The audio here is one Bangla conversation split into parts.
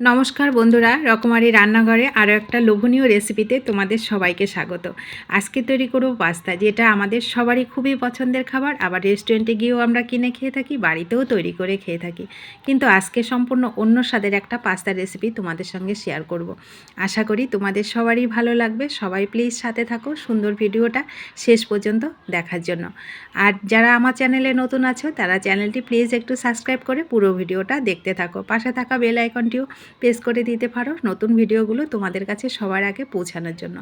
নমস্কার বন্ধুরা, রকমারি রান্নাঘরে আরও একটা লোভনীয় রেসিপিতে তোমাদের সবাইকে স্বাগত। আজকে তৈরি করব পাস্তা, যেটা আমাদের সবারই খুবই পছন্দের খাবার। আবার রেস্টুরেন্টে গিয়েও আমরা কিনে খেয়ে থাকি, বাড়িতেও তৈরি করে খেয়ে থাকি। কিন্তু আজকে সম্পূর্ণ অন্য স্বাদের একটা পাস্তা রেসিপি তোমাদের সঙ্গে শেয়ার করব। আশা করি তোমাদের সবারই ভালো লাগবে। সবাই প্লিজ সাথে থাকো সুন্দর ভিডিওটা শেষ পর্যন্ত দেখার জন্য। আর যারা আমার চ্যানেলে নতুন আছো, তারা চ্যানেলটি প্লিজ একটু সাবস্ক্রাইব করে পুরো ভিডিওটা দেখতে থাকো। পাশে থাকা বেল আইকনটিও প্রেস করে দিতে পারো নতুন ভিডিওগুলো তোমাদের কাছে সবার আগে পৌঁছানোর জন্য।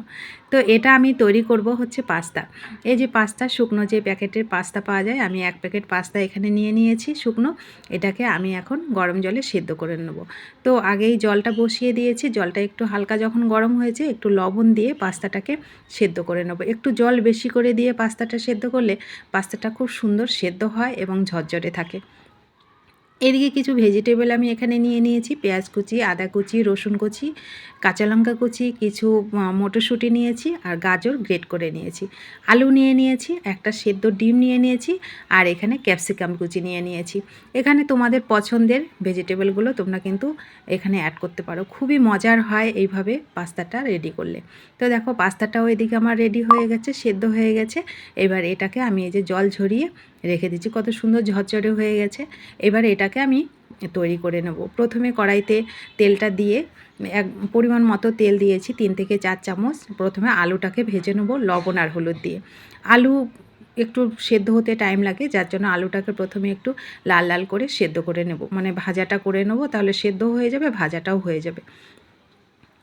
তো এটা আমি তৈরি করব হচ্ছে পাস্তা। এই যে পাস্তা, শুকনো যে প্যাকেটের পাস্তা পাওয়া যায়, আমি এক প্যাকেট পাস্তা এখানে নিয়ে নিয়েছি শুকনো। এটাকে আমি এখন গরম জলে সেদ্ধ করে নেব। তো আগেই জলটা বসিয়ে দিয়েছি, জলটা একটু হালকা যখন গরম হয়েছে, একটু লবণ দিয়ে পাস্তাটাকে সেদ্ধ করে নেব। একটু জল বেশি করে দিয়ে পাস্তাটা সেদ্ধ করলে পাস্তাটা খুব সুন্দর সেদ্ধ হয় এবং ঝরঝরে থাকে। এদিকে কিছু ভেজিটেবল আমি এখানে নিয়ে নিয়েছি, পেঁয়াজ কুচি, আদা কুচি, রসুন কুচি, কাঁচা লঙ্কা কুচি, কিছু মটরশুঁটি নিয়েছি আর গাজর গ্রেট করে নিয়েছি। আলু নিয়ে নিয়েছি, একটা সেদ্ধ ডিম নিয়ে নিয়েছি আর এখানে ক্যাপসিকাম কুচি নিয়ে নিয়েছি। এখানে তোমাদের পছন্দের ভেজিটেবলগুলো তোমরা কিন্তু এখানে অ্যাড করতে পারো। খুবই মজার হয় এইভাবে পাস্তাটা রেডি করলে। তো দেখো, পাস্তাটাও এদিকে আমার রেডি হয়ে গেছে, সেদ্ধ হয়ে গেছে। এবার এটাকে আমি এই যে জল ঝরিয়ে রেখে দিচ্ছি। কত সুন্দর ঝরঝরে হয়ে গেছে। এবার এটাকে আমি তৈরি করে নেব। প্রথমে কড়াইতে তেলটা দিয়ে এক পরিমাণ মতো তেল দিয়েছি, তিন থেকে চার চামচ। প্রথমে আলুটাকে ভেজে নেব লবণ আর হলুদ দিয়ে। আলু একটু সেদ্ধ হতে টাইম লাগে, যার জন্য আলুটাকে প্রথমে একটু লাল লাল করে সেদ্ধ করে নেব। মানে ভাজাটা করে নেব, তাহলে সেদ্ধ হয়ে যাবে, ভাজাটাও হয়ে যাবে।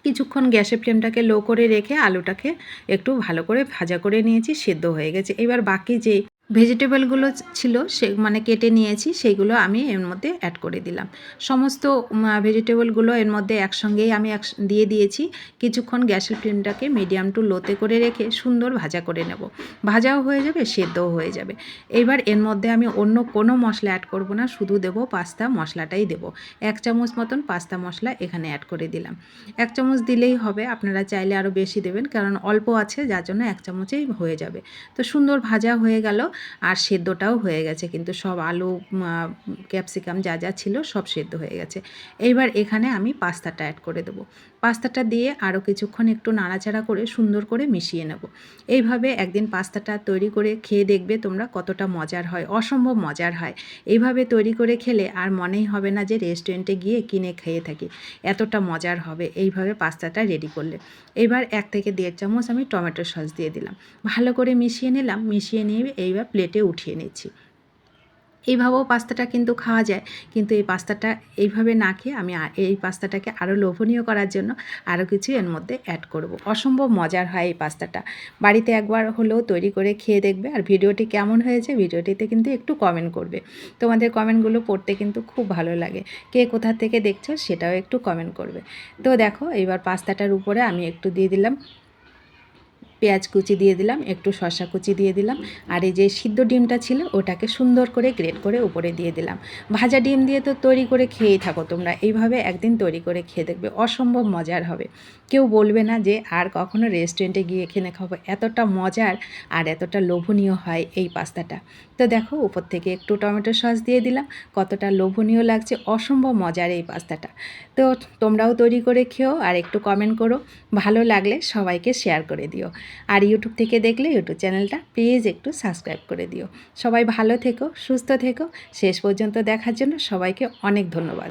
কিছুক্ষণ গ্যাসের ফ্লেমটাকে লো করে রেখে আলুটাকে একটু ভালো করে ভাজা করে নিয়েছি, সেদ্ধ হয়ে গেছে। এবার বাকি যে ভেজিটেবলগুলো ছিল, সে মানে কেটে নিয়েছি সেইগুলো আমি এর মধ্যে অ্যাড করে দিলাম। সমস্ত ভেজিটেবলগুলো এর মধ্যে একসঙ্গেই আমি এক দিয়ে দিয়েছি। কিছুক্ষণ গ্যাসের ফ্লেমটাকে মিডিয়াম টু লোতে করে রেখে সুন্দর ভাজা করে নেব। ভাজাও হয়ে যাবে, সেদ্ধও হয়ে যাবে। এবার এর মধ্যে আমি অন্য কোনো মশলা অ্যাড করব না, শুধু দেব পাস্তা, মশলাটাই দেব। এক চামচ মতন পাস্তা মশলা এখানে অ্যাড করে দিলাম। এক চামচ দিলেই হবে, আপনারা চাইলে আরও বেশি দেবেন, কারণ অল্প আছে, যার জন্য এক চামচেই হয়ে যাবে। তো সুন্দর ভাজা হয়ে গেল। আর সেদ্ধটাও হয়ে গেছে। কিন্তু সব আলু ক্যাপসিকাম যা যা ছিল সব সেদ্ধ হয়ে গেছে। এইবার এখানে আমি পাস্তাটা অ্যাড করে দেবো। পাস্তাটা দিয়ে আরও কিছুক্ষণ একটু নাড়াচাড়া করে সুন্দর করে মিশিয়ে নেব। এইভাবে একদিন পাস্তাটা তৈরি করে খেয়ে দেখবে তোমরা কতটা মজার হয়, অসম্ভব মজার হয়। এইভাবে তৈরি করে খেলে আর মনেই হবে না যে রেস্টুরেন্টে গিয়ে কিনে খেয়ে থাকি। এতটা মজার হবে এইভাবে পাস্তাটা রেডি করলে। এবার এক থেকে দেড় চামচ আমি টমেটো সস দিয়ে দিলাম। ভালো করে মিশিয়ে নিলাম। মিশিয়ে নিয়ে এইবার প্লেটে উঠিয়ে নিচ্ছি। এইভাবেও পাস্তাটা কিন্তু খাওয়া যায়। কিন্তু এই পাস্তাটা এইভাবে না খেয়ে আমি এই পাস্তাটাকে আরও লোভনীয় করার জন্য আরও কিছু এর মধ্যে অ্যাড করব। অসম্ভব মজার হয় এই পাস্তাটা। বাড়িতে একবার হলেও তৈরি করে খেয়ে দেখবে। আর ভিডিওটি কেমন হয়েছে ভিডিওটিতে কিন্তু একটু কমেন্ট করবে। তোমাদের কমেন্টগুলো পড়তে কিন্তু খুব ভালো লাগে। কে কোথা থেকে দেখছ সেটাও একটু কমেন্ট করবে। তো দেখো, এইবার পাস্তাটার উপরে আমি একটু দিয়ে দিলাম পেঁয়াজ কুচি দিয়ে দিলাম, একটু শশা কুচি দিয়ে দিলাম, আর এই যে সিদ্ধ ডিমটা ছিল ওটাকে সুন্দর করে গ্রেট করে উপরে দিয়ে দিলাম। ভাজা ডিম দিয়ে তো তৈরি করে খেয়েই থাকো তোমরা, এইভাবে একদিন তৈরি করে খেয়ে দেখবে, অসম্ভব মজার হবে। কেউ বলবে না যে আর কখনো রেস্টুরেন্টে গিয়ে এখানে খাব, এতটা মজার আর এতটা লোভনীয় হয় এই পাস্তাটা। তো দেখো, উপর থেকে একটু টমেটো সস দিয়ে দিলাম, কতটা লোভনীয় লাগছে, অসম্ভব মজার এই পাস্তাটা। তো তোমরাও তৈরি করে খেও আর একটু কমেন্ট করো, ভালো লাগলে সবাইকে শেয়ার করে দিও। আর ইউটিউব থেকে দেখলে ইউটিউব চ্যানেলটা প্লিজ একটু সাবস্ক্রাইব করে দিও। সবাই ভালো থেকো, সুস্থ থেকো। শেষ পর্যন্ত দেখার জন্য সবাইকে অনেক ধন্যবাদ।